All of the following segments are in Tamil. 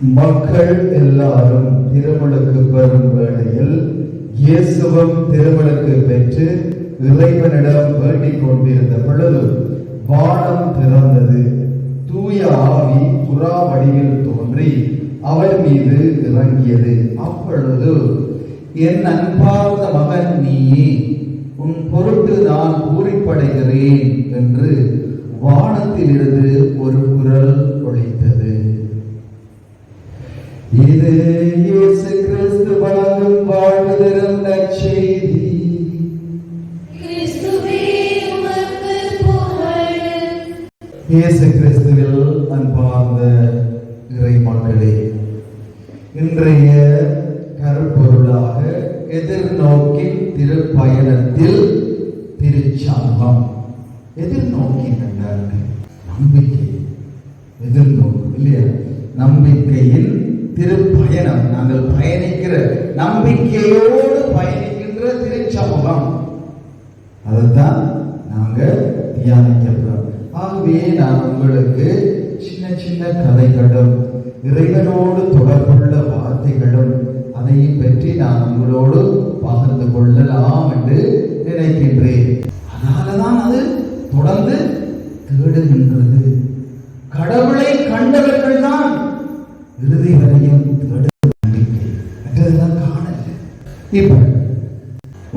மக்கள் எல்லாரும் திருமலுக்கு பெறும் வேளையில் இயேசுவும் திருமலுக்கு பெற்று இறைவனிடம் வேண்டிக் கொண்டிருந்த பொழுது வானம் திறந்தது. தூய ஆவி புறா வடிவில் தோன்றி அவர் மீது இறங்கியது. அப்பொழுது என் அன்பார்ந்த மகன் நீயே உன் பொருட்டு நான் பூரிப்படைகிறேன் என்று வானத்திலிருந்து ஒரு குரல் ஒழித்தது இது இயேசு கிறிஸ்து வழங்கும் வாழ்வு தரும் நற்செய்தி. இயேசு கிறிஸ்துவில் அன்பார்ந்த இறை மக்களே இன்றைய கருப்பொருளாக எதிர்நோக்கின் திருப்பயணத்தில் திருச்சமூகம் எதிர்நோக்கி நம்பிக்கை. எதிர்நோக்கு இல்லையா? நம்பிக்கையின் திருப்பயணம். நாங்கள் பயணிக்கிற நம்பிக்கையோடு பயணிக்கின்ற திருச்சமூகம். அதுதான் நாங்க தியானிக்கிறோம் ஆகவே நான் உங்களுக்கு சின்ன சின்ன கதைகளும் இறைவனோடு தொடர்புள்ள வார்த்தைகளும் அதையும் பற்றி நான் உங்களோடு பகிர்ந்து கொள்ளலாம் என்று நினைக்கின்றேன். அதனாலதான் அது தொடர்ந்து தேடுகின்றது. கடவுளை கண்டவர்கள் தான் இறுதி வரையும் தேடு நம்பிக்கை மற்றதெல்லாம் காணல இப்ப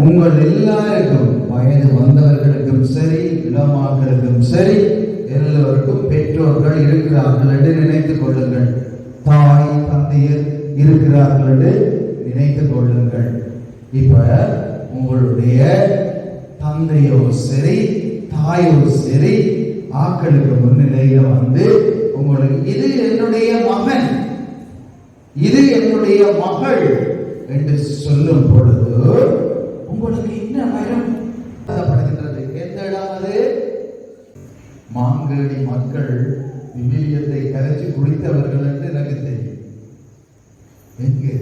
உங்கள் எல்லாருக்கும் வயது வந்தவர்களுக்கும் சரி இளமாக்களுக்கும் சரி எல்லோருக்கும் பெற்றோர்கள் இருக்கிறார்கள் என்று நினைத்துக் கொள்ளுங்கள். தாய் தந்தையர் இருக்கிறார்கள் என்று நினைத்துக் கொள்ளுங்கள். இப்ப உங்களுடைய தந்தையோ சரி தாயோ சரி ஆக்களுக்கு முன்னிலையில வந்து உங்களுக்கு இது என்னுடைய மகன். இது என்னுடைய மகள் என்று சொல்லும் பொழுது உங்களுக்கு என்ன பயம் படுகின்றது எந்த இடம் அது? மாங்கேடி மக்கள் விவிலியத்தை கரைச்சி குடித்தவர்கள் என்று எனக்கு தெரியும். எங்கே?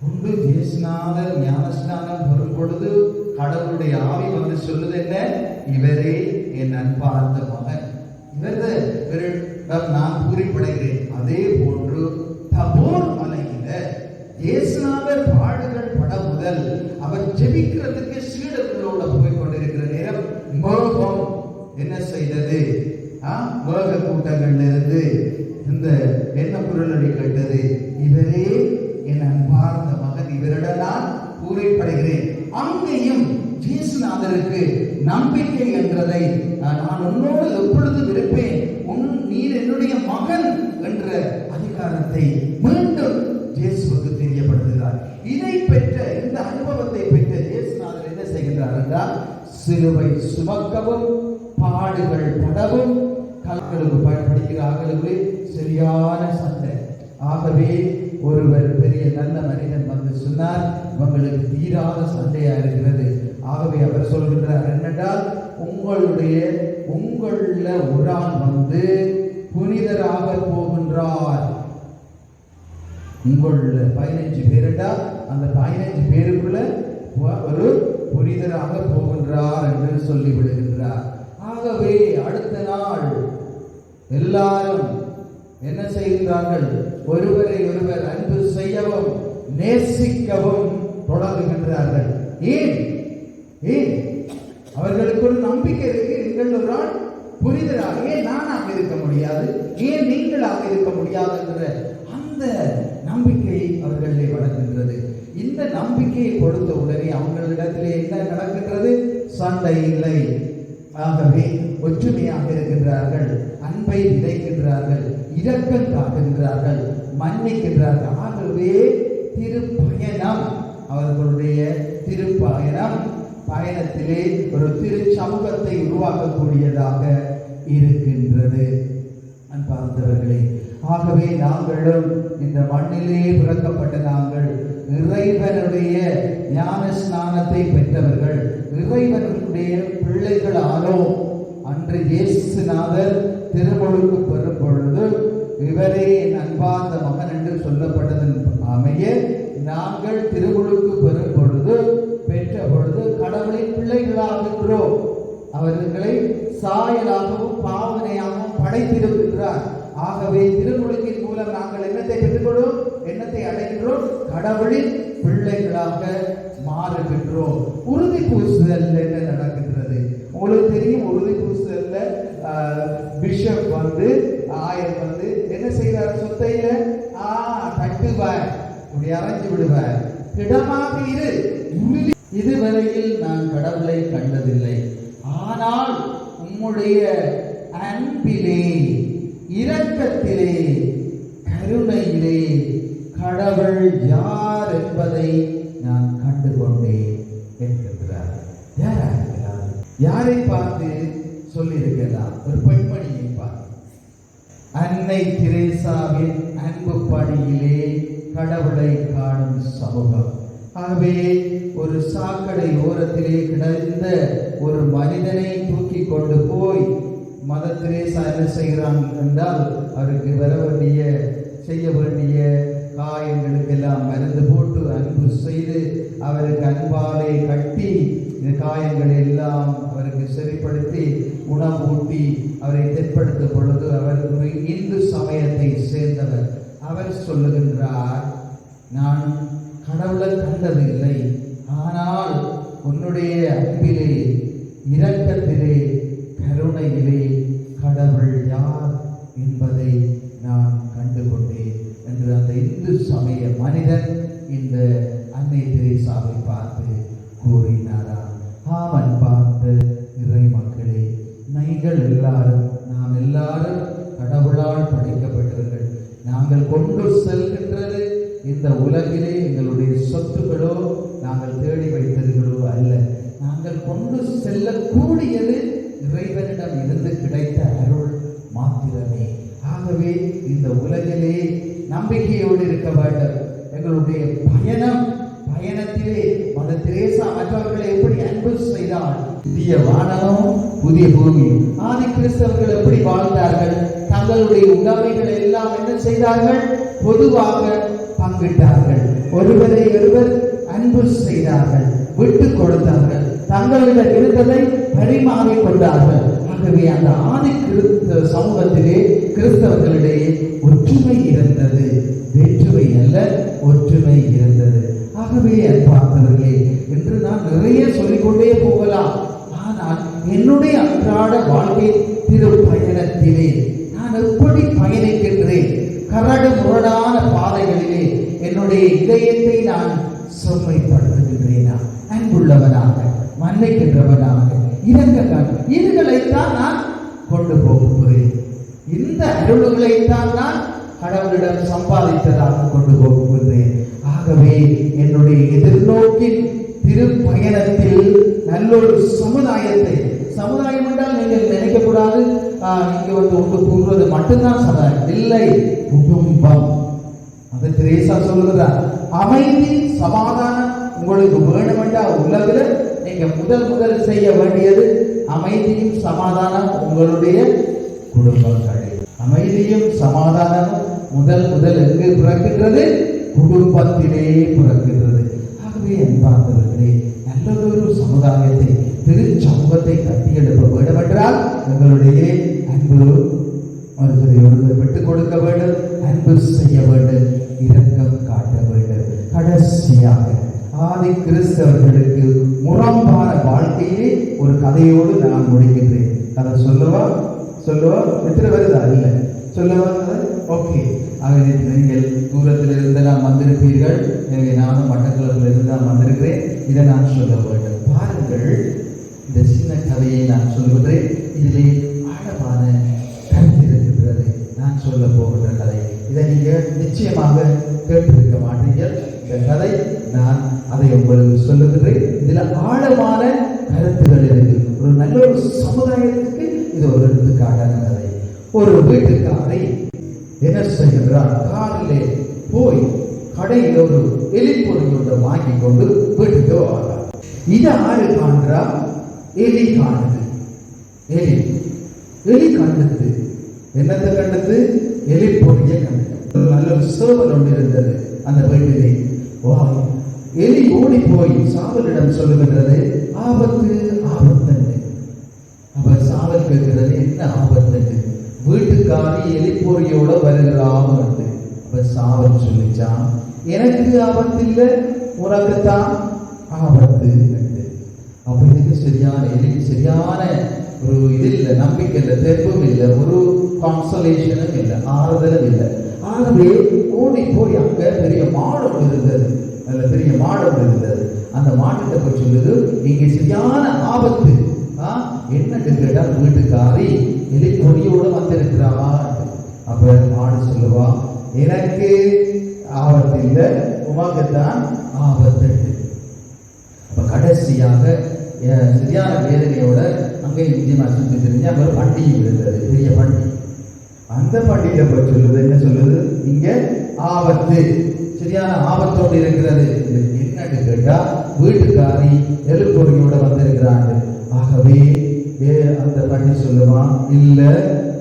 உண்டு ஜேசுநாதர் ஞானஸ்நானம் வரும் பொழுது கடவுளுடைய ஆவி வந்து சொல்லுது என்ன? இவரே என் அன்பார்ந்த மகன். இவரது நான் குறிப்பிடுகிறேன். அதே போன்று தபோர் மலையில இயேசுநாதர் பாடுகள் பட முதல் அவர் ஜெபிக்கிறதுக்கு சீடர்களோட போய் கொண்டிருக்கிற நேரம் மேகம் என்ன செய்தது? உலக கூட்டங்கள்ல இருந்து இந்த என்ன குரல் அடி கேட்டது? இவரே என் அன்பார்ந்த மகன் இவரிடம் நான் பூரிப்படைகிறேன் அங்கேயும் ஜேசுநாதருக்கு நம்பிக்கை என்றதை நான் உன்னோடு எப்பொழுதும் இருப்பேன். உன் நீர் என்னுடைய மகன் என்ற அதிகாரத்தை மீண்டும் இயேசுவுக்கு தெரியப்படுத்துகிறார் இதை பெற்ற இந்த அனுபவத்தை பெற்ற இயேசுநாதர் என்ன செய்கின்றார் என்றால் சிலுவை சுமக்கவும் பாடுகள் படவும் கலங்களுக்கு பயன்படுகிற அகலுக்கு சரியான சண்டை. ஆகவே ஒருவர் பெரிய நல்ல மனிதன் வந்து சொன்னார் உங்களுக்கு தீராத சண்டையா இருக்கிறது? ஆகவே அவர் சொல்கின்றார் என்னென்றால் உங்களுடைய உங்கள ஒரு ஆள் வந்து புனிதராக போகின்றார். உங்கள பதினஞ்சு பேருடா அந்த பதினஞ்சு பேருக்குள்ள ஒரு புனிதராக போகின்றார் என்று சொல்லி விடுகின்றார் ஆகவே அடுத்த நாள் எல்லாரும் என்ன செய்கின்றார்கள்? ஒருவரை ஒருவர் அன்பு செய்யவும் நேசிக்கவும் தொடங்குகின்றார்கள். ஏன்? ஏன்? அவர்களுக்கு ஒரு நம்பிக்கை இருக்கு. நீங்கள் ஒரு நாள் புரிதலாக ஏன் நானாக இருக்க முடியாது? ஏன் நீங்களாக இருக்க முடியாது என்ற அந்த நம்பிக்கை அவர்களை வளர்கின்றது. இந்த நம்பிக்கையை கொடுத்த உடனே அவர்களிடத்திலே என்ன நடக்கின்றது? சண்டை இல்லை. ஆகவே ஒற்றுமையாக இருக்கின்றார்கள் அன்பை விதைக்கின்றார்கள் இரக்கம் காட்டுகின்றார்கள் மன்னிக்கின்றார்கள். ஆகவே திருப்பயணம் அவர்களுடைய திருப்பயணம் பயணத்திலே ஒரு திரு சமூகத்தை உருவாக்கக்கூடியதாக இருக்கின்றது. அன்பார்ந்தவர்களே ஆகவே நாங்களும் இந்த மண்ணிலே பிறக்கப்பட்ட நாங்கள் இறைவனுடைய ஞான ஸ்நானத்தை பெற்றவர்கள் இறைவனுடைய பிள்ளைகளானோ அன்று இயேசுநாதர் திருமொழுக்கு பெறும் பொழுது இவரே என் அன்பார்ந்த மகன் என்று சொல்லப்பட்டதன் அமைய நாங்கள் திருமுழுக்கு பெறும் பொழுது பெற்ற பொழுது கடவுளின் பிள்ளைகளாகின்றோம் அவர்களை சாயலாகவும் பாவனையாகவும் படைத்திருக்கின்றார். ஆகவே திருமுழுக்கின் மூலம் நாங்கள் என்னத்தை பெற்றுக்கொள்வோம்? என்னத்தை அடைகின்றோம்? கடவுளின் பிள்ளைகளாக மாறுகின்றோம். உறுதி பூசுதல் என்ன நடக்கின்றது? உங்களுக்கு தெரியும் உறுதி பூசுதல்ல ஆஹ், பிஷப் வந்து ஆயர் வந்து என்ன செய்கிறார் சொத்தையில? ஆ தட்டுவார். இப்படி அரைஞ்சு விடுவார். திடமாக இரு. இதுவரையில் நான் கடவுளை கண்டதில்லை. ஆனால் உம்முடைய அன்பிலே இரக்கத்திலே கருணையிலே கடவுள் யார் என்பதை நான் கண்டு கொண்டேன் என்கின்றார் யாரா இருக்கிறார் யாரை பார்த்து சொல்லியிருக்கலாம் ஒரு பெண்மணியை பார்த்து. அன்னை திரேசாவின் அன்பு பணியிலே கடவுளை காணும் சமூகம். ஆகவே ஒரு சாக்கடை ஓரத்திலே கிடந்த ஒரு மனிதனை தூக்கி கொண்டு போய் மத திரேசா என்ன செய்கிறான் என்றால் அவருக்கு வர வேண்டிய செய்ய வேண்டிய காயங்களுக்கெல்லாம் மருந்து போட்டு அன்பு செய்து அவருக்கு அன்பாலே கட்டி இந்த காயங்களை எல்லாம் அவருக்கு சரிப்படுத்தி உணவூட்டி அவரை தென்படுத்தும் பொழுது அவர் ஒரு இந்து சமயத்தை சேர்ந்தவர். அவர் சொல்லுகின்றார் நான் கடவுளை கண்டதில்லை. ஆனால் உன்னுடைய அன்பிலே இரக்கத்திலே கருணையிலே கடவுள் யார் என்பதை நான் கண்டுகொண்டேன். அந்த இந்து சமய மனிதன் இந்த அன்னை தெரேசாவை பார்த்து கூறினாராம் ஆமன் பார்த்த இறை மக்களே நீங்கள் எல்லாரும் நாம் எல்லாரும் கடவுளால் படைக்கப்பட்டவர்கள். நாங்கள் கொண்டு செல்கின்றது இந்த உலகிலே எங்களுடைய சொத்துகளோ நாங்கள் தேடி வைத்ததுகளோ அல்ல. நாங்கள் கொண்டு செல்லக்கூடியது இறைவனிடம் இருந்து கிடைத்த அருள் மாத்திரமே. ஆகவே இந்த உலகிலே நம்பிக்கையோடு இருக்க வேண்டும். எங்களுடைய பயணம் பயணத்திலே மத திரேசா மற்றவர்களை எப்படி அன்பு செய்தால்? புதிய வானமும் புதிய பூமி ஆதி கிறிஸ்தவர்கள் எப்படி வாழ்ந்தார்கள்? தங்களுடைய உடைமைகளை எல்லாம் என்ன செய்தார்கள்? பொதுவாக பங்கிட்டார்கள். ஒருவரை ஒருவர் அன்பு செய்தார்கள் விட்டு கொடுத்தார்கள். தங்களிடம் இருந்ததை பரிமாறிக் கொண்டார்கள். ஆகவே அந்த ஆதி கிறிஸ்த சமூகத்திலே கிறிஸ்தவர்களிடையே ஒற்றுமை இருந்தது. வேற்றுமை அல்ல ஒற்றுமை இருந்தது. ஆகவே அன்பார்ந்தவர்களே என்று நான் நிறைய சொல்லிக்கொண்டே போகலாம். ஆனால் என்னுடைய அன்றாட வாழ்க்கை திரு பயணத்திலே நான் எப்படி பயணிக்கின்றேன்? கரடு முரடான பாதைகளிலே என்னுடைய இதயத்தை நான் செம்மைப்படுத்த அன்புள்ளவனாக மன்னிக்கின்றவனாக இரங்க இதுகளைத்தான் நான் கொண்டு போகிறேன் இந்த அருள்களைத்தான் நான் கடவுளிடம் சம்பாதித்ததாக கொண்டு போகின்றேன். ஆகவே என்னுடைய எதிர்நோக்கின் திருப்பயணத்தில் நல்லொரு சமுதாயத்தை சமுதாயம் என்றால் நீங்கள் நினைக்கக்கூடாது. ஆஹ், நீங்க வந்து ஒன்று கூறுவது மட்டும்தான் சமுதாயம். இல்லை குடும்பம். அது திரேசா சொல்லுகிறார் அமைதி சமாதானம் உங்களுக்கு வேணுமெண்டா உலகில் நீங்க முதல் முதல் செய்ய வேண்டியது அமைதியும் சமாதானம் உங்களுடைய குடும்பங்களே. அமைதியும் சமாதானமும் முதல் முதல் எங்கு பிறக்கின்றது? குடும்பத்திலே பிறக்கின்றது. ஆகவே அன்பார்ந்தவர்களே நல்லதொரு சமுதாயத்தை திருச்சமூகத்தை கட்டியெழுப்ப வேண்டுமென்றால் எங்களுடைய அன்பு ஒருத்தரை விட்டுக் கொடுக்க வேண்டும். அன்பு செய்ய வேண்டும். இரக்கம் காட்ட வேண்டும். கடைசியாக ஆதி கிறிஸ்தவர்களுக்கு முரம்பான வாழ்க்கையே ஒரு கதையோடு நான் முடிக்கின்றேன். கதை சொல்லவா? சொல்லவா? எத்தனை வருதா இல்லை சொல்லவா? ஓகே ஆகவே நீங்கள் தூரத்தில் இருந்தெல்லாம் வந்திருப்பீர்கள். எனவே நானும் மட்டக்களத்தில் இருந்து வந்திருக்கிறேன். இதை நான் சொல்ல வேண்டும். பாருங்கள் இந்த சின்ன கதையை நான் சொல்கிறேன் இதிலே ஆழமான கருத்து இருக்கின்றது நான் சொல்ல போகின்ற கதை. இதை நீங்கள் நிச்சயமாக கேட்டிருக்க மாட்டீர்கள். இந்த கதை நான் அதை உங்களுக்கு சொல்லுகின்றேன் இதில் ஆழமான கருத்துகள் இருக்கு. ஒரு நல்ல ஒரு சமுதாயத்துக்கு இது ஒரு எடுத்துக்காட்டான கதை. ஒரு வீட்டுக்காரை என்ன செய்கின்றார் காரிலே போய் கடையில் ஒரு எலிப்பொருள் ஒன்றை வாங்கி கொண்டு வீட்டுக்கு வர்றார் இதை ஆறு காண்றா? எலி காணுது. எலி. எலி கண்டது என்னத்தை கண்டது எலி கண்டது நல்ல ஒரு சேவல் ஒன்று இருந்தது அந்த வீட்டிலே. வா எலி ஓடி போய் சாவலிடம் சொல்லுகின்றது ஆபத்து ஆபத்து அப்ப சாவல் கேட்கிறது என்ன ஆபத்து? வீட்டுக்காரி எலிப்பொறியோட வருகிறான் அப்ப சாவல் சொல்லிச்சான் எனக்கு ஆபத்து இல்லை உனக்குத்தான் ஆபத்து என்று. இதுக்கு சரியான எலிக்கு சரியான ஒரு இது இல்லை நம்பிக்கை இல்லை தெப்பும் இல்லை ஒரு கான்சலேஷனும் இல்லை ஆறுதலும் இல்லை. ஆகவே ஓடி போய் அங்க பெரிய மாடம் இருந்தது. அதுல பெரிய மாடம் இருந்தது. அந்த மாட்டத்தை போய் சொல்லுது நீங்க சரியான ஆபத்து. என்னன்னு கேட்டால் வீட்டுக்காரி எலி கொடியோடு வந்திருக்கிறாவா? அப்ப மாடு சொல்லுவா எனக்கு ஆபத்து இல்லை உமாக்குத்தான் ஆபத்து. அப்ப கடைசியாக சரியான வேதனையோட அங்கே இந்திய சுற்றி தெரிஞ்சு அங்க ஒரு பண்டிகை இருந்தது பெரிய பண்டிகை. அந்த பண்டிகை போய் சொல்லுது என்ன சொல்லுது? இங்க ஆபத்து சரியான ஆபத்தோடு இருக்கிறது. என்னன்னு கேட்டா வீட்டுக்காரி எலுப்பொடியோட வந்திருக்கிறாங்க. ஆகவே ஏ, அந்த பண்ணி சொல்லுவான் இல்ல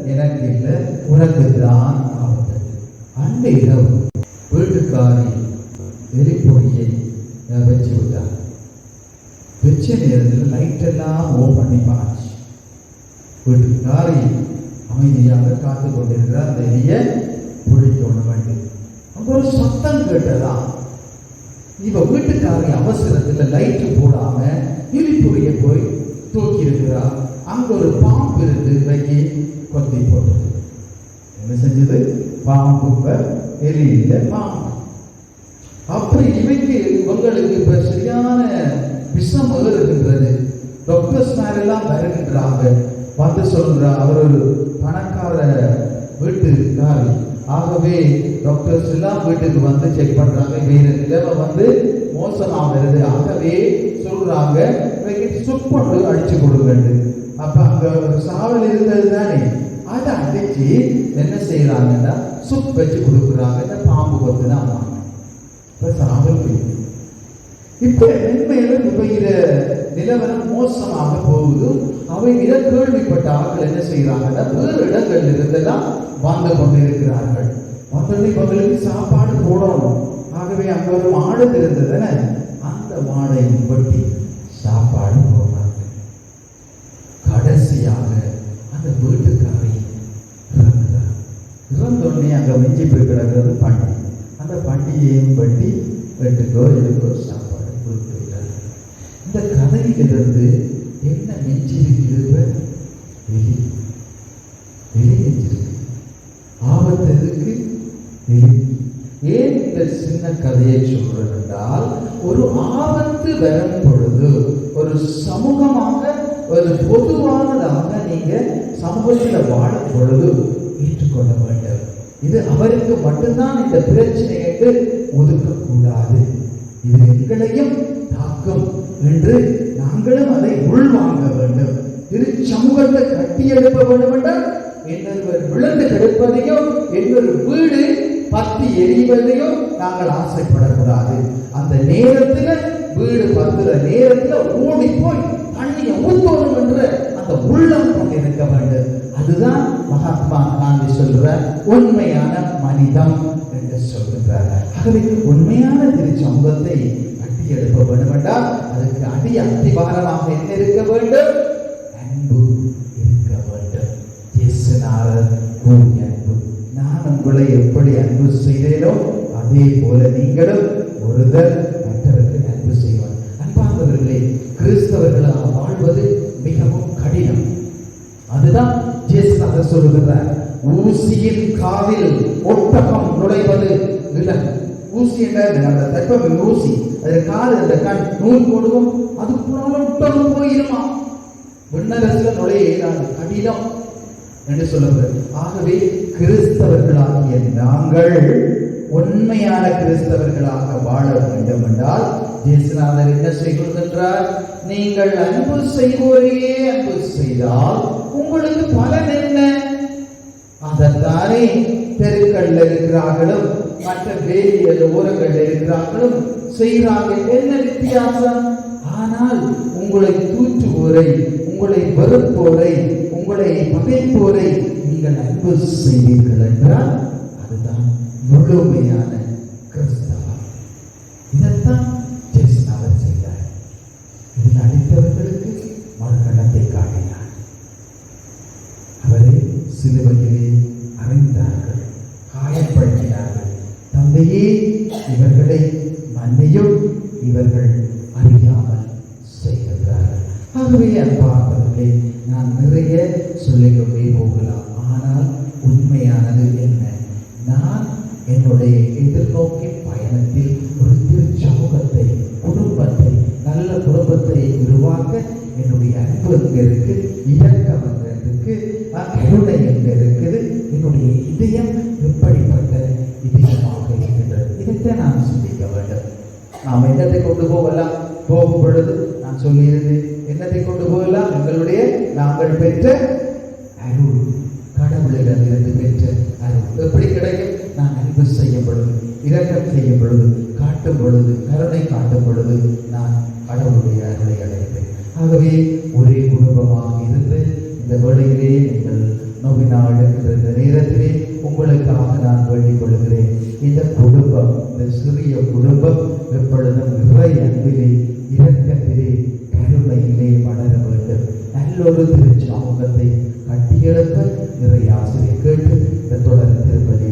எனக்கு இல்ல உனக்கு தான் ஆபத்து. அந்த இரவு வீட்டுக்காரி எலிப்பொடியை வச்சு விட்டார். வச்ச நேரத்தில் லைட் எல்லாம் ஓ பண்ணி பார்த்து வீட்டுக்காரி அமைதியாக காத்து கொண்டிருக்கிற அந்த எலிய பிடிக்கணும் வேண்டி அங்க ஒரு சத்தம் கேட்டதா இப்ப வீட்டுக்காரி அவசரத்தில் லைட் போடாம இலிப்புரிய போய் தூக்கி இருக்கிறார் அங்க ஒரு பாம்பு இருந்து வைக்கி கொத்தி போட்டது. என்ன செஞ்சது? பாம்பு எலி பாம்பு அப்படி இவைக்கு உங்களுக்கு இப்ப சரியான விஷம் இருக்கின்றது. டாக்டர்ஸ் மேலெல்லாம் வருகின்றாங்க. வந்து சொல்றா அவர் ஒரு பணக்கார வீட்டுக்காரி ஆகவே டாக்டர்ஸ் எல்லாம் வீட்டுக்கு வந்து செக் பண்றாங்க. வேறு நிலைமை வந்து மோசமாகிறது. ஆகவே சொல்றாங்க இவைக்கு சுப்பொண்டு அடிச்சு கொடுங்க அப்ப அங்க ஒரு சாவல் இருந்தது தானே? அதை அடிச்சு என்ன செய்யறாங்கன்னா சுப் வச்சு கொடுக்குறாங்க. இந்த பாம்பு கொத்து தான் இப்ப சாவல் இப்ப மென்மேலும் இப்ப இத நிலவரம் மோசமாக போகுது. அவங்க கேள்விப்பட்ட ஆட்கள் என்ன செய்யறாங்கன்னா வேறு இடங்கள்ல இருந்தெல்லாம் வந்து கொண்டிருக்கிறார்கள். வந்தோடனே இவங்களுக்கு சாப்பாடு போடணும். ஆகவே அங்க ஒரு மாடு இருந்ததுன்னு அந்த மாடை வெட்டி சாப்பாடு போடுறாங்க கடைசியாக அந்த வீட்டுக்காரி இறங்குறார் இறந்தோடனே அங்க மிஞ்சி போய் கிடக்கிறது பண்டி. அந்த பண்டிகையும் வெட்டி வெட்டுக்கோ எதுக்கோ சாப்பாடு கொடுத்துட்டார் இந்த கதையிலிருந்து என்ன மிஞ்சி இருக்கிறது வெளி. வெளி மிஞ்சிருக்கு. ஆபத்து எதுக்கு? வெளி. ஏன் இந்த சின்ன கதையை சொல்றேன் என்றால் ஒரு ஆபத்து வரும் பொழுது ஒரு சமூகமாக ஒரு பொதுவானதாக நீங்க சமூகத்தில் வாழும் பொழுது ஏற்றுக்கொள்ள வேண்டும். இது அவருக்கு மட்டும்தான் இந்த பிரச்சனை என்று ஒதுக்கக்கூடாது. இது எங்களையும் தாக்கும் என்று நாங்களும் அதை உள்வாங்க வேண்டும். திருச்சமூகத்தை கட்டி எழுப்ப வேண்டும் என்றால் என்னொருவர் விழுந்து கெடுப்பதையும் என்னொரு வீடு பத்தி எரிவதையும் நாங்கள் ஆசைப்படக்கூடாது. அந்த நேரத்துல வீடு பத்துற நேரத்துல ஓடி போய் தண்ணியை ஊத்தணும் என்ற அந்த உள்ளம் கொண்டிருக்க வேண்டும். அதுதான் மகாத்மா காந்தி சொல்ற உண்மையான மனிதம் என்று சொல்கிறார் ஆகவே உண்மையான திருச்சம்பத்தை சமூகத்தை கட்டி எழுப்ப வேண்டும் என்றால் அதுக்கு அடி அத்திவாரமாக என்ன இருக்க வேண்டும்? அன்பு இருக்க வேண்டும். இயேசுநாதர் கூறிய அன்பு. நான் உங்களை எப்படி அன்பு செய்தேனோ அதே போல நீங்களும் ஒருதர் மற்றவர்கள் அன்பு செய்வார் அன்பானவர்களே கிறிஸ்தவர்களாக வாழ்வது மிகவும் கடினம் அதுதான் ஜேசுநாதர் சொல்லுகிறார். ஊசியின் காதில் ஒட்டகம் நுழைவது விலகு ஊசி என்ன? அந்த ஊசி. அது காது அந்த கண் நூல் போடுவோம். அதுக்குள்ளால ஒட்டகம் போயிருமா? விண்ணரசுல நுழைய இயலாது. கடினம் என்று சொல்லுகிறது ஆகவே கிறிஸ்தவர்களாகிய நாங்கள் உண்மையான கிறிஸ்தவர்களாக வாழ வேண்டும் என்றால் ஜேசுநாதர் என்ன செய்கின்றார் நீங்கள் அன்பு செய்வோரையே அன்பு செய்தால் உங்களுக்கு பலன் என்ன? அதைத்தானே தெருக்கள்ல இருக்கிறார்களும் மற்ற வேலியல் ஓரங்கள்ல இருக்கிறார்களும் செய்கிறாங்க. என்ன வித்தியாசம்? ஆனால் உங்களை தூற்றுவோரை உங்களை வெறுப்போரை போரை நீங்கள் அன்பு செய்வீர்கள் என்றால் அதுதான் முழுமையான கிறிஸ்தவம். இதைத்தான் ஜெயசுநாதர் செய்தார். இதில் அடித்தவர்களுக்கு சிலுவையிலே அறிந்தார்கள் காயப்படுத்தினார்கள். தந்தையே இவர்களை மன்னியும் இவர்கள் அறியாமல் செய்கின்றார்கள். ஆகவே அன்பார்ந்தவர்களே நான் நிறைய சொல்லிக்கொண்டே போகலாம். ஆனால் உண்மையானது என்ன? நான் என்னுடைய எதிர்நோக்கி பயணத்தில் ஒரு திருச்சமூகத்தை குடும்பத்தை நல்ல குடும்பத்தை உருவாக்க என்னுடைய அன்பு எங்க இருக்கு பெற்ற அருள். கடவுளிடம் இருந்து பெற்ற அருள். எப்படி கிடைக்கும்? நான் அன்பு செய்யும் பொழுது இரக்கம் செய்யும் பொழுது காட்டும் பொழுது கருணை காட்டும் பொழுது நான் கடவுளுடைய அருளை அடைகிறேன் ஆகவே ஒரே குடும்பமாக இருந்து இந்த வேளையிலே நீங்கள் நோவினால் என்கிற இந்த நேரத்திலே உங்களுக்காக நான் வேண்டிக் கொள்கிறேன். இந்த குடும்பம் இந்த சிறிய குடும்பம் எப்பொழுதும் இறை அன்பிலே இரக்கத்திலே நல்லொரு திருச்சாமுகத்தை கட்டியெழுப்ப நிறைய ஆசிரியர் கேட்டு இந்த தொடர் திருப்பதி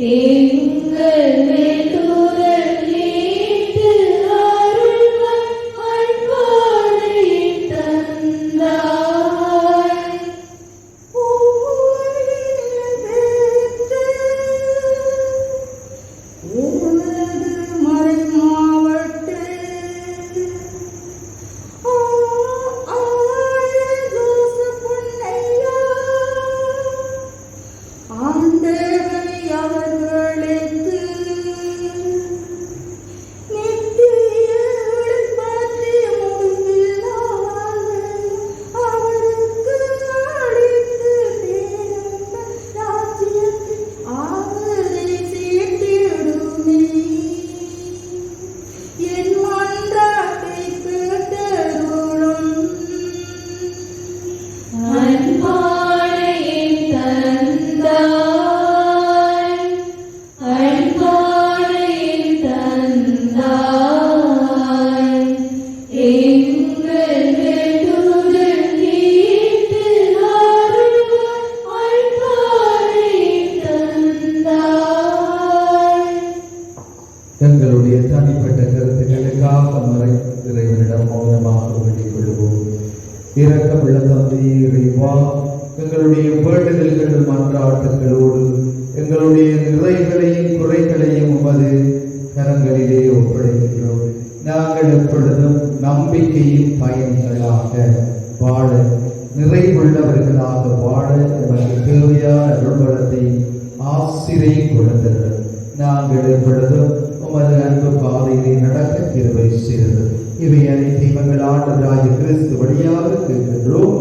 எங்கள் நிறைகளையும் குறைகளையும் உமது கரங்களிலே ஒப்படைக்கிறோம். நாங்கள் எப்பொழுதும் நம்பிக்கையின் பயன்களாக வாழ நிறைவுள்ளவர்களாக வாழ எமக்கு தேவையான அருள்வளத்தை ஆசிரியை கொடுத்தது. நாங்கள் எப்பொழுதும் உமது அன்பு பாதையிலே நடக்க திருவை செய்தது. இவை அனைத்தையும் எங்கள் ஆண்டவராகிய கிறிஸ்து வழியாக கேட்கின்றோம்.